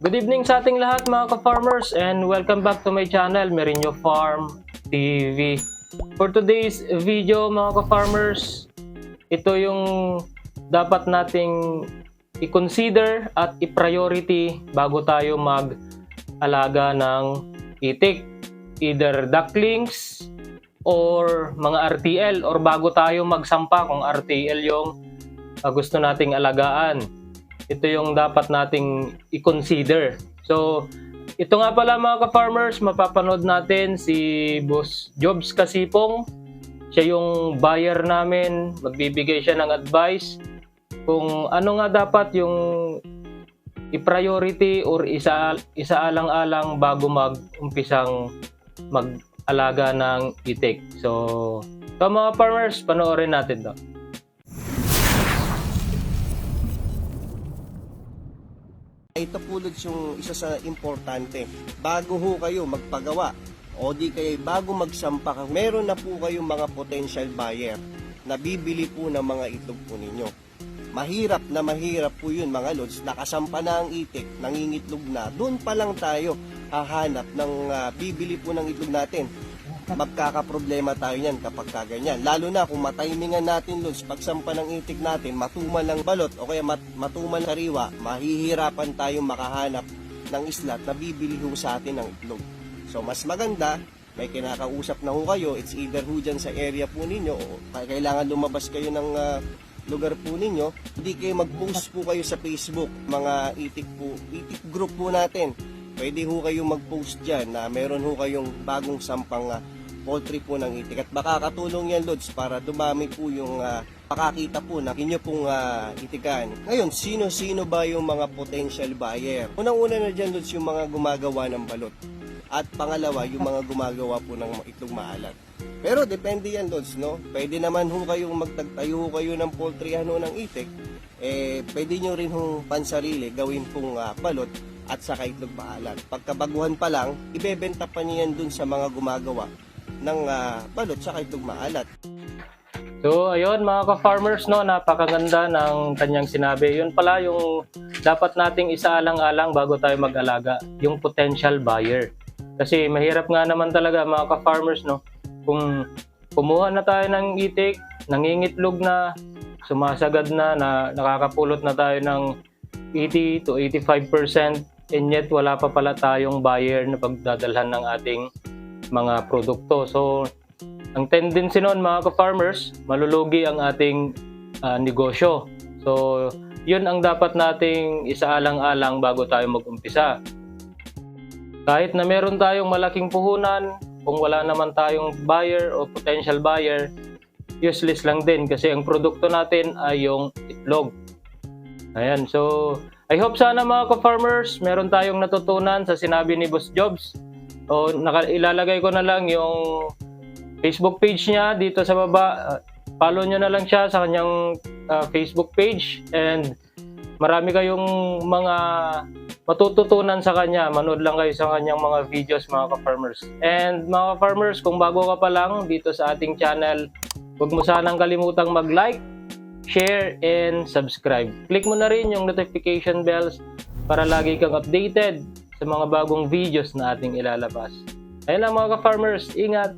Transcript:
Good evening sa ating lahat mga ka-farmers and welcome back to my channel, Merinyo Farm TV. For today's video mga ka-farmers, ito yung dapat nating i-consider at i-priority bago tayo mag-alaga ng itik. Either ducklings or mga RTL or bago tayo magsampa kung RTL yung uh, gusto nating alagaan ito yung dapat nating i-consider. So, ito nga pala mga ka-farmers, mapapanood natin si Boss Jobs Kasipong. Siya yung buyer namin, magbibigay siya ng advice kung ano nga dapat yung i-priority or isa isaalang-alang bago mag-umpisang mag-alaga ng itik. So, ito mga farmers, panoorin natin to. Ito po Lods, yung isa sa importante. Bago ho kayo magpagawa o di kaya bago magsampa, meron na po kayong mga potential buyer na bibili po ng mga itlog po ninyo. Mahirap na mahirap po yun mga Lods. Nakasampa na ang itik, nangingitlog na. Doon pa lang tayo hahanap ng ah, bibili po ng itlog natin. Magkakaproblema tayo yan kapag kaganyan. Lalo na kung matimingan natin Lods, pagsampa ng itik natin, matumal ng balot o kaya mat matumal ng kariwa, mahihirapan tayong makahanap ng islat na bibili ho sa atin ng itlog. So mas maganda, may kinakausap na ho kayo, it's either ho dyan sa area po ninyo o kailangan lumabas kayo ng ah, lugar po ninyo, hindi kayo mag-post po kayo sa Facebook, mga itik po, itik group po natin. Pwede ho kayong mag-post dyan na meron ho kayong bagong sampang ah, poultry po ng itik. At makakatulong yan, Lods, para dumami po yung ah, makakita po na inyo pong ah, itikan. Ngayon, sino-sino ba yung mga potential buyer? Unang-una na dyan, Lods, yung mga gumagawa ng balot. At pangalawa, yung mga gumagawa po ng itlog maalat. Pero depende yan, Lods, no? Pwede naman ho kayong magtagtayo kayo ng poultry ano ng itik. Eh, pwede nyo rin ho pansarili gawin pong ah, balot at saka itlog. Pagkabaguhan pa lang, ibebenta pa niyan dun sa mga gumagawa ng ah, balot saka itlog. So, ayun mga ka-farmers, no, napakaganda ng kanyang sinabi. Yun pala yung dapat nating isaalang-alang bago tayo mag-alaga, yung potential buyer. Kasi mahirap nga naman talaga mga ka-farmers, no, kung kumuha na tayo ng itik, nangingitlog na, sumasagad na, na nakakapulot na tayo ng 80 to 85% and yet wala pa pala tayong buyer na pagdadalhan ng ating mga produkto. So, ang tendency noon mga ka-farmers, malulugi ang ating ah, negosyo. So, yun ang dapat nating isaalang-alang bago tayo mag-umpisa. Kahit na meron tayong malaking puhunan, kung wala naman tayong buyer o potential buyer, useless lang din kasi ang produkto natin ay yung itlog. Ayan, so I hope sana mga ka-farmers, meron tayong natutunan sa sinabi ni Boss Jobs. O naka, ilalagay ko na lang yung Facebook page niya dito sa baba. Follow nyo na lang siya sa kanyang uh, Facebook page and marami kayong mga matututunan sa kanya. Manood lang kayo sa kanyang mga videos mga ka-farmers. And mga ka-farmers, kung bago ka pa lang dito sa ating channel, huwag mo sanang kalimutang mag-like, share, and subscribe. Click mo na rin yung notification bells para lagi kang updated sa mga bagong videos na ating ilalabas. Ayun lang mga ka-farmers, ingat!